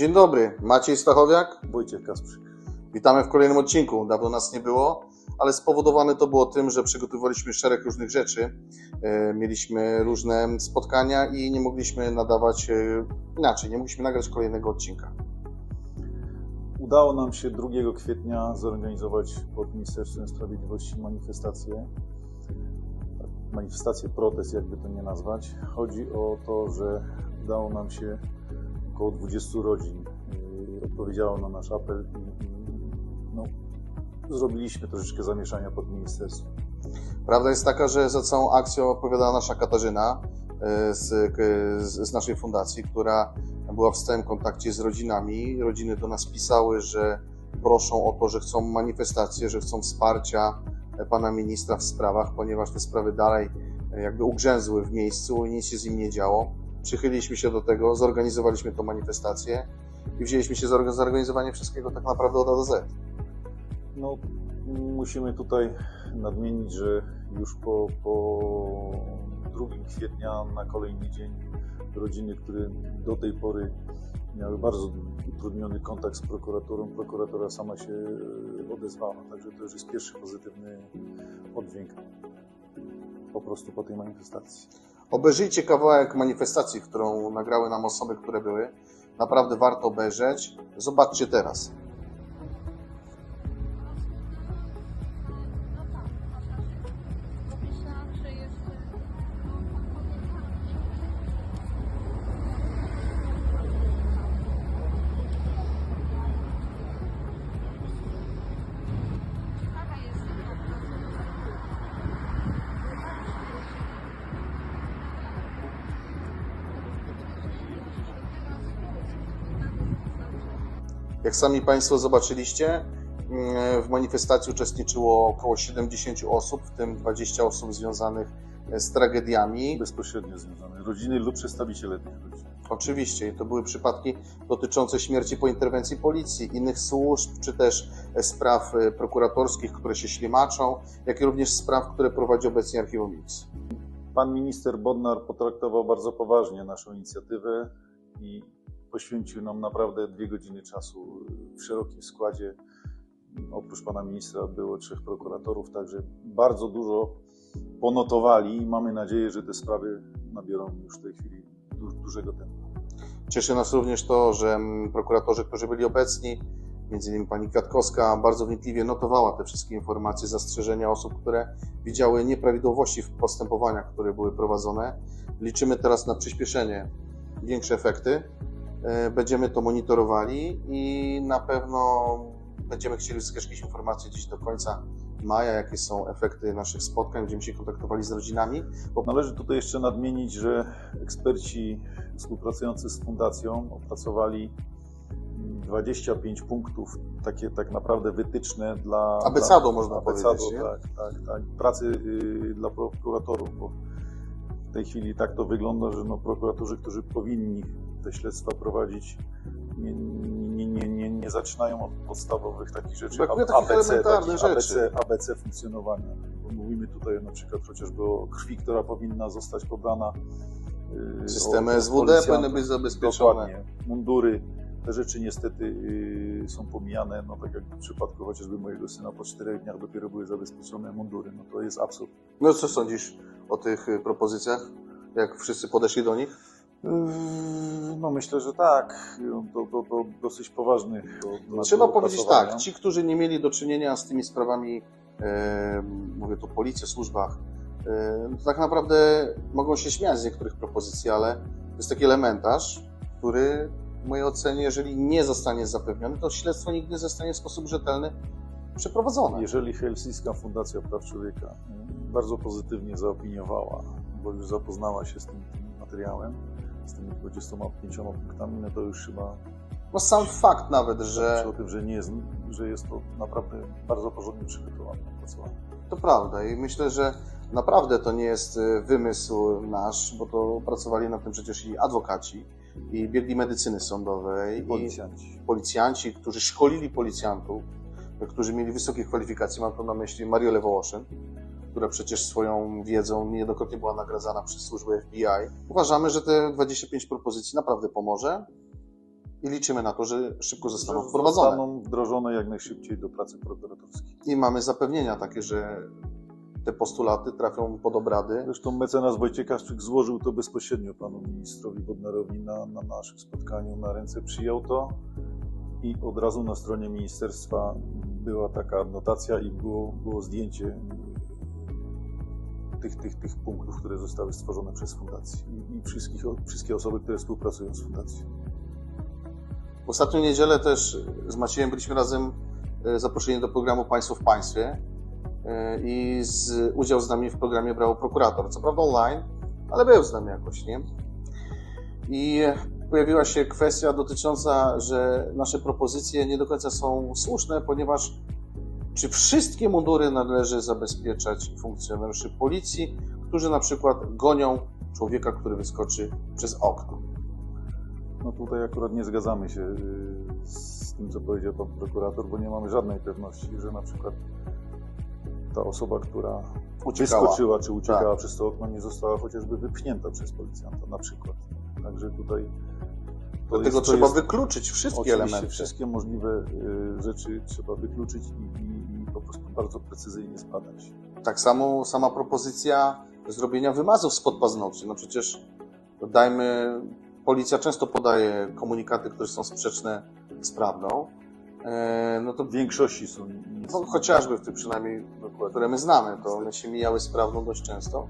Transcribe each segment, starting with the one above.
Dzień dobry, Maciej Stachowiak. Wojciech Kasprzyk. Witamy w kolejnym odcinku. Dawno nas nie było, ale spowodowane to było tym, że przygotowywaliśmy szereg różnych rzeczy. E, Mieliśmy różne spotkania i nie mogliśmy nadawać e, inaczej, nie mogliśmy nagrać kolejnego odcinka. Udało nam się 2 kwietnia zorganizować pod Ministerstwem Sprawiedliwości manifestację. Manifestację, protest, jakby to nie nazwać. Chodzi o to, że udało nam się około 20 rodzin yy, odpowiedziało na nasz apel i, no, zrobiliśmy troszeczkę zamieszania pod ministerstwem. Prawda jest taka, że za całą akcją odpowiadała nasza Katarzyna e, z, z naszej fundacji, która była w stałym kontakcie z rodzinami. Rodziny do nas pisały, że proszą o to, że chcą manifestację, że chcą wsparcia e, pana ministra w sprawach, ponieważ te sprawy dalej e, jakby ugrzęzły w miejscu nic się z nim nie działo. Przychyliliśmy się do tego, zorganizowaliśmy tą manifestację i wzięliśmy się za orga- zorganizowanie wszystkiego tak naprawdę od A do Z. No, musimy tutaj nadmienić, że już po, po 2 kwietnia na kolejny dzień rodziny, które do tej pory miały bardzo utrudniony kontakt z prokuraturą, prokuratura sama się e, odezwała. Także to już jest pierwszy pozytywny oddźwięk po prostu po tej manifestacji. Obejrzyjcie kawałek manifestacji, którą nagrały nam osoby, które były. Naprawdę warto obejrzeć. Zobaczcie teraz. Jak sami Państwo zobaczyliście, mm, w manifestacji uczestniczyło około 70 osób, w tym 20 osób związanych z tragediami. Bezpośrednio związane. Rodziny lub przedstawiciele tych rodzin. Oczywiście, to były przypadki dotyczące śmierci po interwencji policji, innych służb, czy też e, spraw e, prokuratorskich, które się ślimaczą, jak i również spraw, które prowadzi obecnie Archiwum X. Pan minister Bodnar potraktował bardzo poważnie naszą inicjatywę i poświęcił nam naprawdę dwie godziny czasu w szerokim składzie. Oprócz pana ministra było trzech prokuratorów, także bardzo dużo ponotowali i mamy nadzieję, że te sprawy nabiorą już w tej chwili du- dużego tempa. Cieszy nas również to, że mm, prokuratorzy, którzy byli obecni, między innymi pani Kwiatkowska, bardzo wnikliwie notowała te wszystkie informacje, zastrzeżenia osób, które widziały nieprawidłowości w postępowaniach, które były prowadzone. Liczymy teraz na przyspieszenie, większe efekty. E, Będziemy to monitorowali i na pewno będziemy chcieli uzyskać jakieś informacje gdzieś do końca maja, jakie są efekty naszych spotkań. Będziemy się kontaktowali z rodzinami. Bo należy tutaj jeszcze nadmienić, że eksperci współpracujący z fundacją opracowali 25 punktów, takie tak naprawdę wytyczne dla. Abecedą dla, można powiedzieć? Tak, tak, tak. Pracy y, dla prokuratorów, bo w tej chwili tak to wygląda, że no, prokuratorzy, którzy powinni te śledztwa prowadzić, nie, nie, nie, nie, nie zaczynają od podstawowych takich rzeczy. Brakuje A- takich elementarnych takich. ABC, ABC funkcjonowania. Bo mówimy tutaj na przykład chociażby o krwi, która powinna zostać pobrana. y, Systemy SWD powinny być zabezpieczone. Dokładnie. Mundury. Te rzeczy niestety y, są pomijane, no tak jak w przypadku chociażby mojego syna, po czterech dniach dopiero były zabezpieczone mundury. No to jest absurd. No co sądzisz o tych y, propozycjach? Jak wszyscy podeszli do nich? Yy, No myślę, że tak. To, to, to dosyć poważny. do- do Trzeba powiedzieć tak, ci, którzy nie mieli do czynienia z tymi sprawami, e, mówię tu o policji, służbach, e, to tak naprawdę mogą się śmiać z niektórych propozycji, ale jest taki elementarz, który w mojej ocenie, jeżeli nie zostanie zapewniony, to śledztwo nigdy nie zostanie w sposób rzetelny przeprowadzone. Jeżeli Helsińska Fundacja Praw Człowieka bardzo pozytywnie zaopiniowała, bo już zapoznała się z tym, tym materiałem, z tymi 25 punktami, no to już chyba No sam fakt nawet, że o tym, że, nie jest, że jest to naprawdę bardzo porządnie przygotowane, opracowane. To prawda i myślę, że naprawdę to nie jest y, wymysł nasz, bo to pracowali na tym przecież i adwokaci, i biegli medycyny sądowej, Policjanci. i policjanci, którzy szkolili policjantów, którzy mieli wysokie kwalifikacje. Mam tu na myśli Mariolę Wołoszyn, która przecież swoją wiedzą niejednokrotnie była nagradzana przez służbę FBI. Uważamy, że te 25 propozycji naprawdę pomoże i liczymy na to, że szybko zostaną że wprowadzone. Zostaną wdrożone jak najszybciej do pracy prokuratorskiej. I mamy zapewnienia takie, że te postulaty trafią pod obrady. Zresztą mecenas Wojciech Kaszczyk złożył to bezpośrednio panu ministrowi Bodnarowi na, na naszym spotkaniu na ręce, przyjął to i od razu na stronie ministerstwa była taka notacja i było, było zdjęcie tych, tych, tych punktów, które zostały stworzone przez fundację i, i wszystkich, wszystkie osoby, które współpracują z fundacją. W ostatnią niedzielę też z Maciejem byliśmy razem e, zaproszeni do programu Państwo w Państwie e, i z, udział z nami w programie brał prokurator. Co prawda online, ale był z nami jakoś, nie? I pojawiła się kwestia dotycząca, że nasze propozycje nie do końca są słuszne, ponieważ czy wszystkie mundury należy zabezpieczać funkcjonariuszy policji, którzy na przykład gonią człowieka, który wyskoczy przez okno? No tutaj akurat nie zgadzamy się y, z tym, co powiedział pan prokurator, bo nie mamy żadnej pewności, że na przykład ta osoba, która Uciekała. wyskoczyła czy uciekała Tak. przez to okno, nie została chociażby wypchnięta przez policjanta na przykład. Także tutaj to Dlatego jest- trzeba jest- wykluczyć wszystkie elementy. wszystkie możliwe y, rzeczy trzeba wykluczyć i, prostu bardzo precyzyjnie zbadać. Tak samo sama propozycja zrobienia wymazów spod paznokci. No przecież dajmy, policja często podaje komunikaty, które są sprzeczne z prawdą. E, No to W większości są no, chociażby w tych przynajmniej, dokładnie. które my znamy, to one się mijały z prawdą dość często.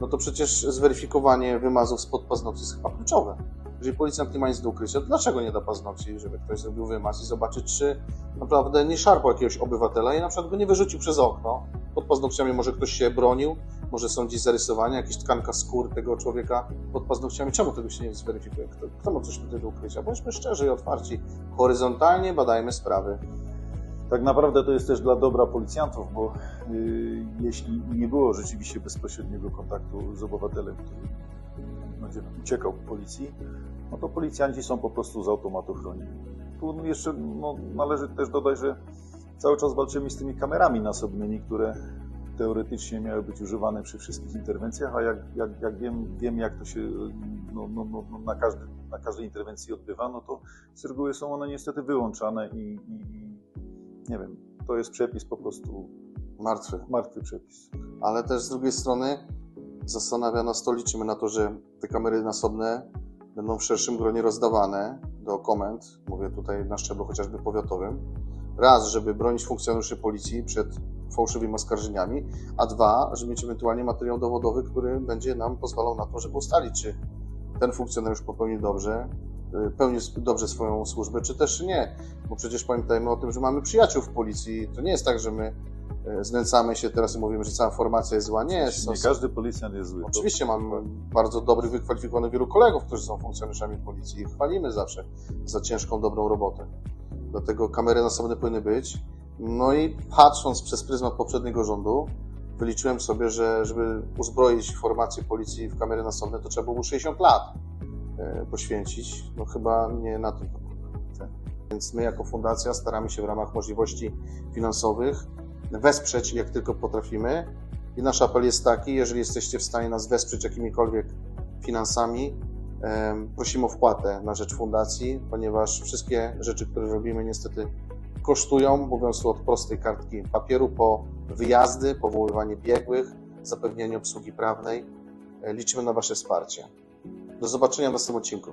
No to przecież zweryfikowanie wymazów spod paznokci jest chyba kluczowe. Jeżeli policjant nie ma nic do ukrycia, to dlaczego nie da paznokci, żeby ktoś zrobił wymaz i zobaczyć, czy naprawdę nie szarpał jakiegoś obywatela i na przykład go nie wyrzucił przez okno. Pod paznokciami może ktoś się bronił, może są gdzieś zarysowania, jakaś tkanka skóry tego człowieka pod paznokciami. Czemu tego się nie zweryfikuje? Kto, kto ma coś tutaj do ukrycia? Bądźmy szczerzy i otwarci. Horyzontalnie badajmy sprawy. Tak naprawdę to jest też dla dobra policjantów, bo y, jeśli nie było rzeczywiście bezpośredniego kontaktu z obywatelem, który będzie uciekał po policji, no to policjanci są po prostu z automatu chronieni. Tu jeszcze no, należy też dodać, że cały czas walczymy z tymi kamerami nasobnymi, które teoretycznie miały być używane przy wszystkich interwencjach, a jak, jak, jak wiem, wiem, jak to się no, no, no, no, na, każdy, na każdej interwencji odbywa, no to z reguły są one niestety wyłączane i, i, i nie wiem, to jest przepis po prostu Martwy. martwy przepis. ale też z drugiej strony zastanawia nas to, liczymy na to, że te kamery nasobne będą w szerszym gronie rozdawane do komend, mówię tutaj na szczeblu chociażby powiatowym. Raz, żeby bronić funkcjonariuszy policji przed fałszywymi oskarżeniami, a dwa, żeby mieć ewentualnie materiał dowodowy, który będzie nam pozwalał na to, żeby ustalić, czy ten funkcjonariusz popełnił dobrze, y, pełni dobrze swoją służbę, czy też nie. Bo przecież pamiętajmy o tym, że mamy przyjaciół w policji. To nie jest tak, że my znęcamy się teraz i mówimy, że cała formacja jest zła. Nie, są, Nie każdy policjant jest zły. Oczywiście mam bardzo dobrych, wykwalifikowanych wielu kolegów, którzy są funkcjonariuszami policji i chwalimy zawsze za ciężką, dobrą robotę. Dlatego kamery nasobne powinny być. No i patrząc przez pryzmat poprzedniego rządu, wyliczyłem sobie, że żeby uzbroić formację policji w kamery nasobne, to trzeba było 60 lat e, poświęcić. No chyba nie na tym to polega. Więc my jako fundacja staramy się w ramach możliwości finansowych wesprzeć jak tylko potrafimy. I nasz apel jest taki, jeżeli jesteście w stanie nas wesprzeć jakimikolwiek finansami, prosimy o wpłatę na rzecz fundacji, ponieważ wszystkie rzeczy, które robimy, niestety kosztują, mówiąc tu od prostej kartki papieru, po wyjazdy, powoływanie biegłych, zapewnienie obsługi prawnej. E, Liczymy na Wasze wsparcie. Do zobaczenia w następnym odcinku.